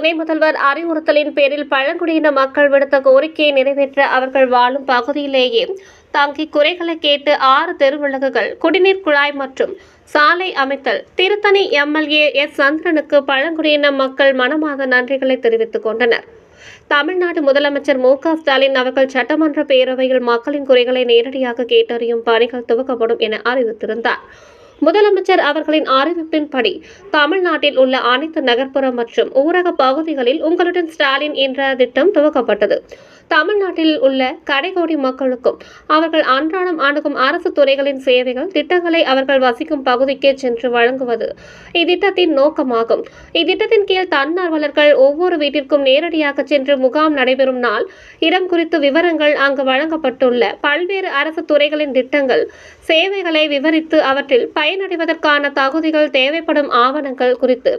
துணை முதல்வர் அறிவுறுத்தலின் பேரில் பழங்குடியின மக்கள் விடுத்த கோரிக்கையை நிறைவேற்ற அவர்கள் வாழும் பகுதியிலேயே தங்கி குறைகளை கேட்டு ஆறு தெருவிளக்குகள் குடிநீர் குழாய் மற்றும் சாலை அமைத்தல் திருத்தணி எம்எல்ஏ எஸ் சந்திரனுக்கு பழங்குடியின மக்கள் மனமாக நன்றிகளை தெரிவித்துக் கொண்டனர். தமிழ்நாடு முதலமைச்சர் மு க ஸ்டாலின் அவர்கள் சட்டமன்ற பேரவையில் மக்களின் குறைகளை நேரடியாக கேட்டறியும் பணிகள் துவக்கப்படும் என அறிவித்திருந்தார். முதலமைச்சர் அவர்களின் அறிவிப்பின்படி தமிழ்நாட்டில் உள்ள அனைத்து நகர்ப்புற மற்றும் ஊரக பகுதிகளில் உங்களுடன் ஸ்டாலின் என்ற திட்டம் துவக்கப்பட்டது. தமிழ்நாட்டில் உள்ள கடைகோடி மக்களுக்கும் அவர்கள் அன்றாடம் அணுகும் அரசு துறைகளின் சேவைகள் திட்டங்களை அவர்கள் வசிக்கும் பகுதிக்கே சென்று வழங்குவது இத்திட்டத்தின் நோக்கமாகும். இத்திட்டத்தின் கீழ் தன்னார்வலர்கள் ஒவ்வொரு வீட்டிற்கும் நேரடியாக சென்று முகாம் நடைபெறும் நாள். இடம் குறித்து விவரங்கள் அங்கு வழங்கப்பட்டுள்ள பல்வேறு அரசு துறைகளின் திட்டங்கள் சேவைகளை விவரித்து அவற்றில் பய பயனடைவதற்கான தகுதிகள் தேவைப்படும் ஆவணங்கள் குறித்து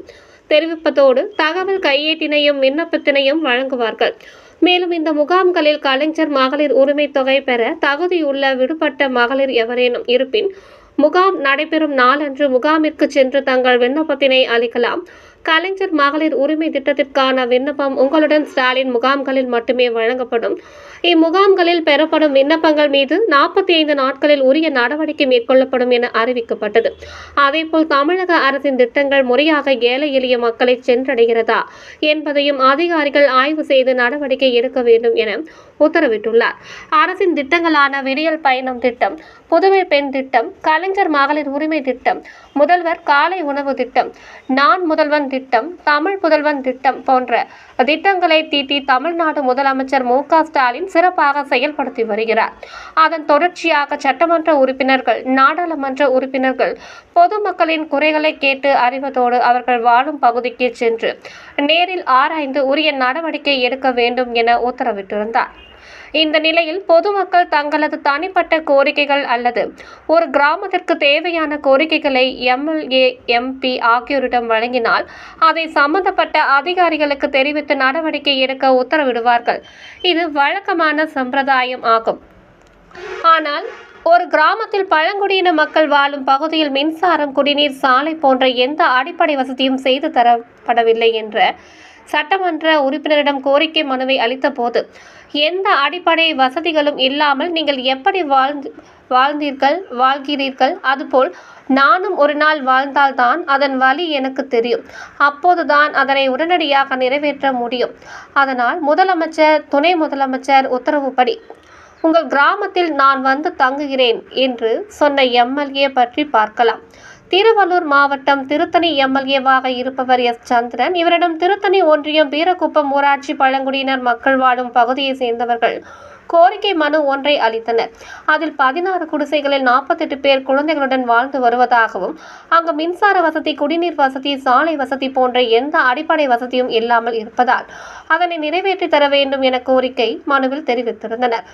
தெரிவிப்பதோடு தகவல் கையேட்டினையும் விண்ணப்பத்தினையும் வழங்குவார்கள். மேலும் இந்த முகாம்களில் கலைஞர் மகளிர் உரிமை தொகை பெற தகுதியுள்ள விடுபட்ட மகளிர் எவரேனும் இருப்பின் முகாம் நடைபெறும் நாளன்று முகாமிற்கு சென்று தங்கள் விண்ணப்பத்தினை அளிக்கலாம். கலைஞர் மகளிர் உரிமை திட்டத்திற்கான விண்ணப்பம் உங்களுடன் ஸ்டாலின் முகாம்களில் மட்டுமே வழங்கப்படும். இம்முகாம்களில் பெறப்படும் விண்ணப்பங்கள் மீது நாற்பத்தி ஐந்து நாட்களில் உரிய நடவடிக்கை மேற்கொள்ளப்படும் என அறிவிக்கப்பட்டது. அதேபோல் தமிழக அரசின் திட்டங்கள் முறையாக ஏழை எளிய மக்களை சென்றடைகிறதா என்பதையும் அதிகாரிகள் ஆய்வு செய்து நடவடிக்கை எடுக்க வேண்டும் என உத்தரவிட்டுள்ளார். அரசின் திட்டங்களான விடியல் பயணம் திட்டம் புதுமை பெண் திட்டம் கலைஞர் மகளிர் உரிமை திட்டம் முதல்வர் காலை உணவு திட்டம் நான் முதல்வன் திட்டம் தமிழ் புதல்வன் திட்டம் போன்ற திட்டங்களை தீட்டி தமிழ்நாடு முதலமைச்சர் மு ஸ்டாலின் சிறப்பாக செயல்படுத்தி வருகிறார். அதன் தொடர்ச்சியாக சட்டமன்ற உறுப்பினர்கள் நாடாளுமன்ற உறுப்பினர்கள் பொதுமக்களின் குறைகளை கேட்டு அறிவதோடு அவர்கள் வாழும் பகுதிக்கு சென்று நேரில் ஆராய்ந்து உரிய நடவடிக்கை எடுக்க வேண்டும் என உத்தரவிட்டிருந்தார். இந்த நிலையில் பொதுமக்கள் தங்களது தனிப்பட்ட கோரிக்கைகள் அல்லது ஒரு கிராமத்திற்கு தேவையான கோரிக்கைகளை எம்எல்ஏ எம்பி ஆகியோரிடம் வழங்கினால் அதை சம்பந்தப்பட்ட அதிகாரிகளுக்கு தெரிவித்து நடவடிக்கை எடுக்க உத்தரவிடுவார்கள். இது வழக்கமான சம்பிரதாயம் ஆகும். ஆனால் ஒரு கிராமத்தில் பழங்குடியின மக்கள் வாழும் பகுதியில் மின்சாரம் குடிநீர் சாலை போன்ற எந்த அடிப்படை வசதியும் செய்து தரப்படவில்லை என்ற சட்டமன்ற உறுப்பினரிடம் கோரிக்கை மனுவை அளித்தபோது எந்த அடிப்படை வசதிகளும் இல்லாமல் நீங்கள் எப்படி வாழ்ந்து வாழ்ந்தீர்கள் வாழ்கிறீர்கள்? அதுபோல் நானும் ஒரு நாள் வாழ்ந்தால்தான் அதன் வழி எனக்கு தெரியும். அப்போதுதான் அதனை உடனடியாக நிறைவேற்ற முடியும். அதனால் முதலமைச்சர் துணை முதலமைச்சர் உத்தரவுப்படி உங்கள் கிராமத்தில் நான் வந்து தங்குகிறேன் என்று சொன்ன எம்எல்ஏ பற்றி பார்க்கலாம். திருவள்ளூர் மாவட்டம் திருத்தணி எம்எல்ஏவாக இருப்பவர் எஸ். சந்திரன். இவரிடம் திருத்தணி ஒன்றியம் வீரக்குப்பம் ஊராட்சி பழங்குடியினர் மக்கள் வாழும் பகுதியை சேர்ந்தவர்கள் கோரிக்கை மனு ஒன்றை அளித்தனர். அதில் பதினாறு குடிசைகளில் நாற்பத்தெட்டு பேர் குழந்தைகளுடன் வாழ்ந்து வருவதாகவும் அங்கு மின்சார வசதி குடிநீர் வசதி சாலை வசதி போன்ற எந்த அடிப்படை வசதியும் இல்லாமல் இருப்பதால் அதனை நிறைவேற்றி தர வேண்டும் என கோரிக்கை மனுவில் தெரிவித்திருந்தனர்.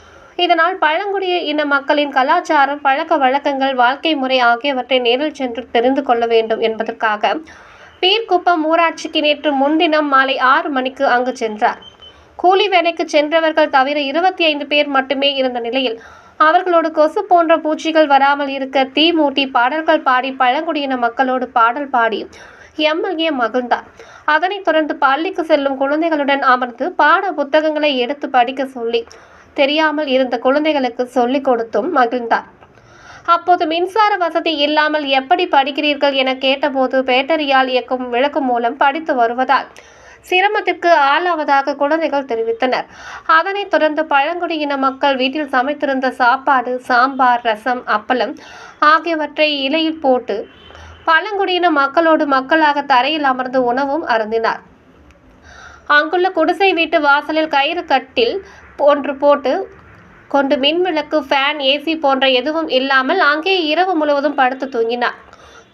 இதனால் பழங்குடிய இன மக்களின் கலாச்சாரம் பழக்க வழக்கங்கள் வாழ்க்கை முறை ஆகியவற்றை நேரில் சென்று தெரிந்து கொள்ள வேண்டும் என்பதற்காக பீர்குப்பம் ஊராட்சிக்கு நேற்று முன்தினம் மாலை ஆறு மணிக்கு அங்கு சென்றார். கூலி வேலைக்கு சென்றவர்கள் தவிர இருபத்தி ஐந்து பேர் மட்டுமே இருந்த நிலையில் அவர்களோடு கொசு போன்ற பூச்சிகள் வராமல் இருக்க தீ மூட்டி பாடல்கள் பாடி பழங்குடியின மக்களோடு பாடல் பாடி எம்எல்ஏ மகிழ்ந்தார். அதனைத் தொடர்ந்து பள்ளிக்கு செல்லும் குழந்தைகளுடன் அமர்ந்து பாட புத்தகங்களை எடுத்து படிக்க சொல்லி தெரியாமல் இருந்த குழந்தைகளுக்கு சொல்லிக் கொடுத்தும் மகிழ்ந்தார். அப்போது மின்சார வசதி இல்லாமல் எப்படி படிக்கிறீர்கள் என கேட்டபோது பேட்டரியால் இயக்கும் விளக்கு மூலம் படித்து வருவதால் சிரமத்திற்கு ஆளாவதாக குழந்தைகள் தெரிவித்தனர். அதனைத் தொடர்ந்து பழங்குடியின மக்கள் வீட்டில் சமைத்திருந்த சாப்பாடு சாம்பார் ரசம் அப்பளம் ஆகியவற்றை இலையில் போட்டு பழங்குடியின மக்களோடு மக்களாக தரையில் அமர்ந்து உணவும் அருந்தினார். அங்குள்ள குடிசை வீட்டு வாசலில் கயிறு கட்டில் ஒன்று போட்டு கொண்டு மின் விளக்கு ஃபேன் ஏசி போன்ற எதுவும் இல்லாமல் அங்கே இரவு முழுவதும் படுத்து தூங்கினார்.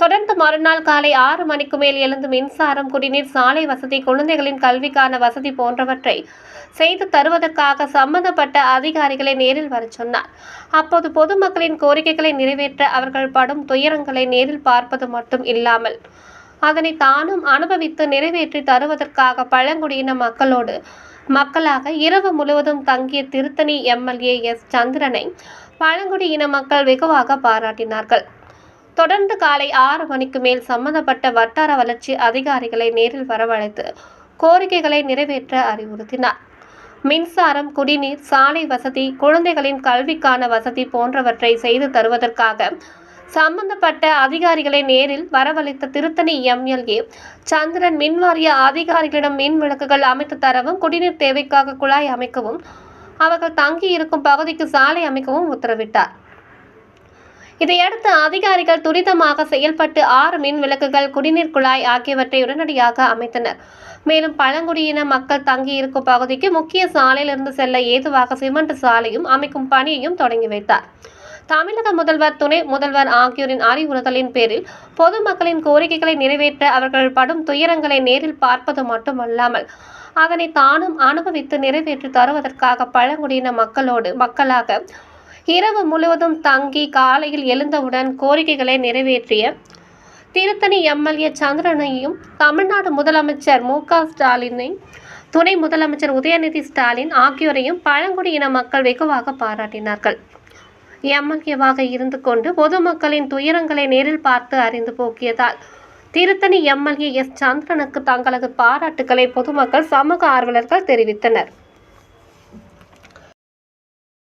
தொடர்ந்து மறுநாள் காலை ஆறு மணிக்கு மேல் எழுந்து மின்சாரம் குடிநீர் சாலை வசதி குழந்தைகளின் கல்விக்கான வசதி போன்றவற்றை செய்து தருவதற்காக சம்பந்தப்பட்ட அதிகாரிகளை நேரில் வரச் சொன்னார். அப்போது பொதுமக்களின் கோரிக்கைகளை நிறைவேற்ற அவர்கள் படும் துயரங்களை நேரில் பார்ப்பது மட்டும் இல்லாமல் அதனை தானும் அனுபவித்து நிறைவேற்றி தருவதற்காக பழங்குடியின மக்களோடு மக்களாக இரவு முழுவதும் தங்கிய திருத்தணி எம்எல்ஏ எஸ் சந்திரனை பழங்குடியின மக்கள் வெகுவாக பாராட்டினார்கள். தொடர்ந்து காலை ஆறு மணிக்கு மேல் சம்பந்தப்பட்ட வட்டார வளர்ச்சி அதிகாரிகளை நேரில் வரவழைத்து கோரிக்கைகளை நிறைவேற்ற அறிவுறுத்தினார். மின்சாரம் குடிநீர் சாலை வசதி குழந்தைகளின் கல்விக்கான வசதி போன்றவற்றை செய்து தருவதற்காக சம்பந்தப்பட்ட அதிகாரிகளை நேரில் வரவழைத்த திருத்தணி எம்எல்ஏ சந்திரன் மின்வாரிய அதிகாரிகளிடம் மின் விளக்குகள் அமைத்து தரவும் குடிநீர் தேவைக்காக குழாய் அமைக்கவும் அவர்கள் தங்கியிருக்கும் பகுதிக்கு சாலை அமைக்கவும் உத்தரவிட்டார். இதையடுத்து அதிகாரிகள் துரிதமாக செயல்பட்டு ஆறு மின் விளக்குகள் குடிநீர் குழாய் ஆகியவற்றை உடனடியாக அமைத்தனர். மேலும் பழங்குடியின மக்கள் தங்கியிருக்கும் பகுதிக்கு முக்கிய சாலையிலிருந்து செல்ல ஏதுவாக சிமெண்ட் சாலையும் அமைக்கும் பணியையும் தொடங்கி வைத்தார். தமிழக முதல்வர் துணை முதல்வர் ஆகியோரின் அறிவுறுத்தலின் பேரில் பொதுமக்களின் கோரிக்கைகளை நிறைவேற்ற அவர்கள் படும் துயரங்களை நேரில் பார்ப்பது மட்டுமல்லாமல் அதனை தானும் அனுபவித்து நிறைவேற்றி தருவதற்காக பழங்குடியின மக்களோடு மக்களாக இரவு முழுவதும் தங்கி காலையில் எழுந்தவுடன் கோரிக்கைகளை நிறைவேற்றிய திருத்தணி எம்எல்ஏ சந்திரனையும் தமிழ்நாடு முதலமைச்சர் மு. க. ஸ்டாலினை துணை முதலமைச்சர் உதயநிதி ஸ்டாலின் ஆகியோரையும் பழங்குடியின மக்கள் வெகுவாக பாராட்டினார்கள். எம்எல்ஏவாக இருந்து கொண்டு பொதுமக்களின் துயரங்களை நேரில் பார்த்து அறிந்து போக்கியதால் திருத்தணி எம்எல்ஏ எஸ் சந்திரனுக்கு தங்களது பாராட்டுக்களை பொதுமக்கள் சமூக ஆர்வலர்கள் தெரிவித்தனர்.